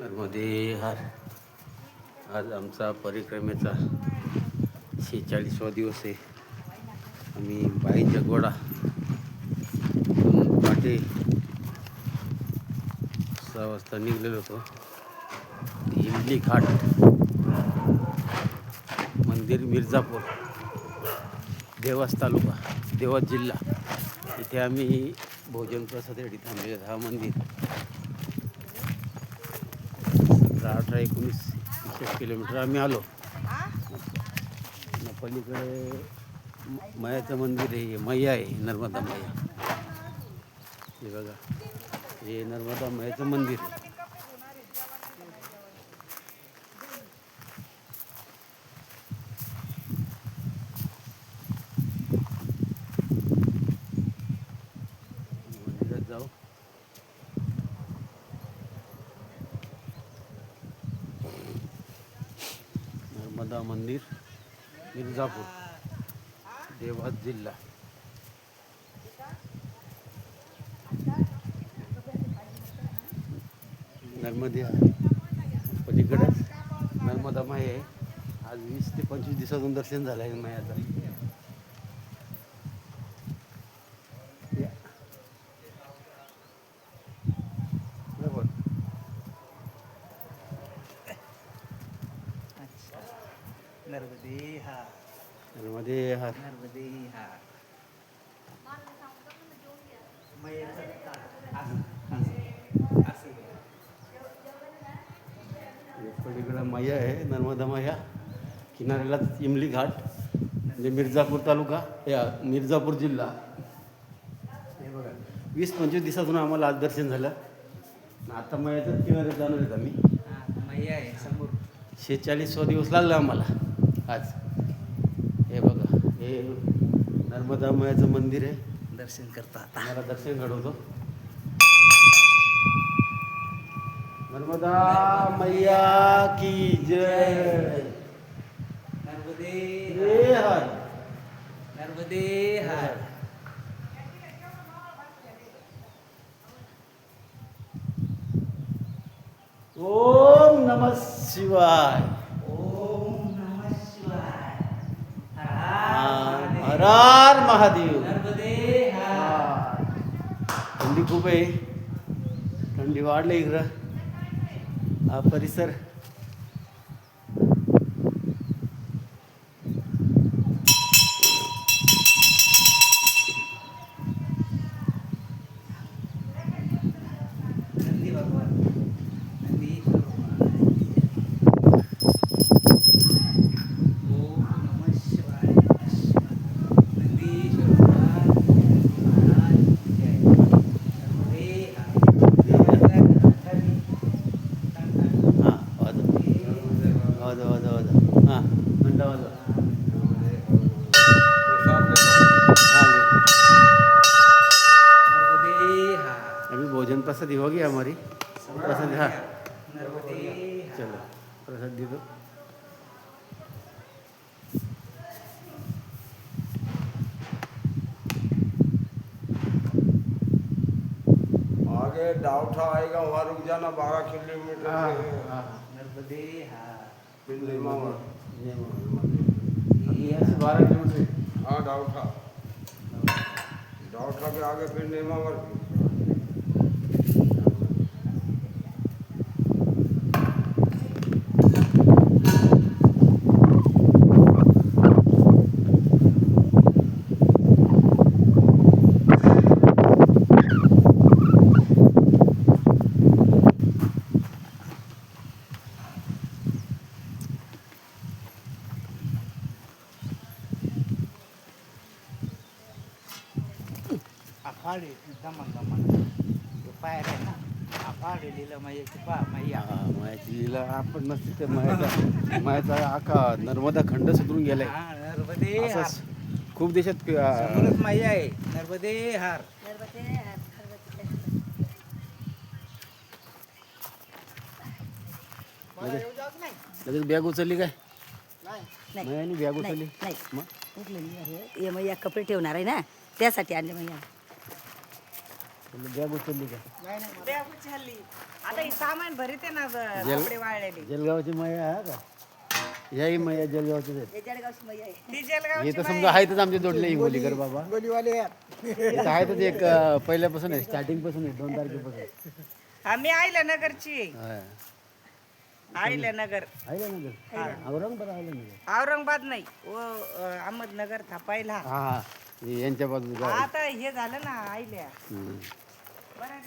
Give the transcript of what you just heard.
नर्मदे हा. आज आमचा परिक्रमेचा शेहेचाळीसवा दिवस आहे. आम्ही बाई जगवाडा इथून पहाटे सहा वाजता निघलेलो होतो. हिमली घाट मंदिर मिर्झापूर देवास तालुका देवास जिल्हा. इथे आम्ही भोजन प्रसादासाठी थांबलेलो हा मंदिर. सतरा अठरा एकोणीस वीस किलोमीटर आम्ही आलो. न पलीकडे म- मयाचं मंदिर आहे मैया आहे नर्मदा मैया. हे बघा हे नर्मदा मैयाचं मंदिर आहे. नर्मदा मंदिर मिर्झापूर देवास जिल्हा. नर्मदे पलीकडेच नर्मदा माय आहे. आज वीस ते पंचवीस दिवसातून दर्शन झालं आहे मायाचं. नर्मदे हा. नर्मदे हा. नर्मदे हा. पलीकडं मैया आहे नर्मदा मैया. किनाऱ्यालाच इमली घाट म्हणजे मिर्झापूर तालुका या मिर्झापूर जिल्हा. हे बघा. वीस पंचवीस दिवसातून आम्हाला आज दर्शन झालं. आता मैयाच्याच किनाऱ्यात जाणार आहेत आम्ही. मय्या आहे समोर. शेहेचाळीसवा दिवस लागला आम्हाला. आज. हे बघा. हे नर्मदा मैयाचं मंदिर आहे. दर्शन करता आता. आम्हाला दर्शन घडवतो. नर्मदा मैया की जय. नर्मदे हर. नर्मदे हार. ओम नमः शिवाय ओम नमः शिवाय हर हर महादेव थंडी खूप आहे. थंडी वाढली इकडं. हा परिसर. प्रसाद हो गया हमारी। प्रसाद हाँ। चलो प्रसाद दे। दो आगे डाउठा आएगा वहाँ रुक जाना बारह किलोमीटर हाँ हाँ नर्मदे हा। फिर नेमावर बारह किलोमीटर। हाँ डाउठा। डाउठा के आगे फिर नेमावर। आखाडे दमन दमन पायर आहे ना आखाडे लिहिलं माहिती पा मैया. हा, मायाची लीला आपण नसते तर मायाचा मायाचा आका नर्मदा खंड सुधरून गेलाय. हा नर्मदे हार. असंच. खूप देशात समोरच मैया आहे नर्मदे हार. लगेच बॅग उचलली काय? नाही. मायाने बॅग नाही उचलली? नाही. मग? हे या कपडे ठेवणार आहे ना? त्यासाठी आणले मग या. बॅग उचलली का? बॅग उचलली आता ही सामान भरीत आहे ना कपडे वाळलेले. जलगावची मैया आहे का? याही मैया ती हे तर समजा आहेतच आमचे जोडले हिंगोलीकर बाबा. इथं आहेतच एक अं, पहिल्यापासून आहे स्टार्टिंगपासून आहे दोन तारखेपासून आम्ही आयला नगरची आयला नगर आहे ना औरंगाबाद आहे ना औरंगाबाद नाही व अ, अहमदनगर थापायला. हे. यांच्या बाजूला आता हे झालं ना हम्म. बरं.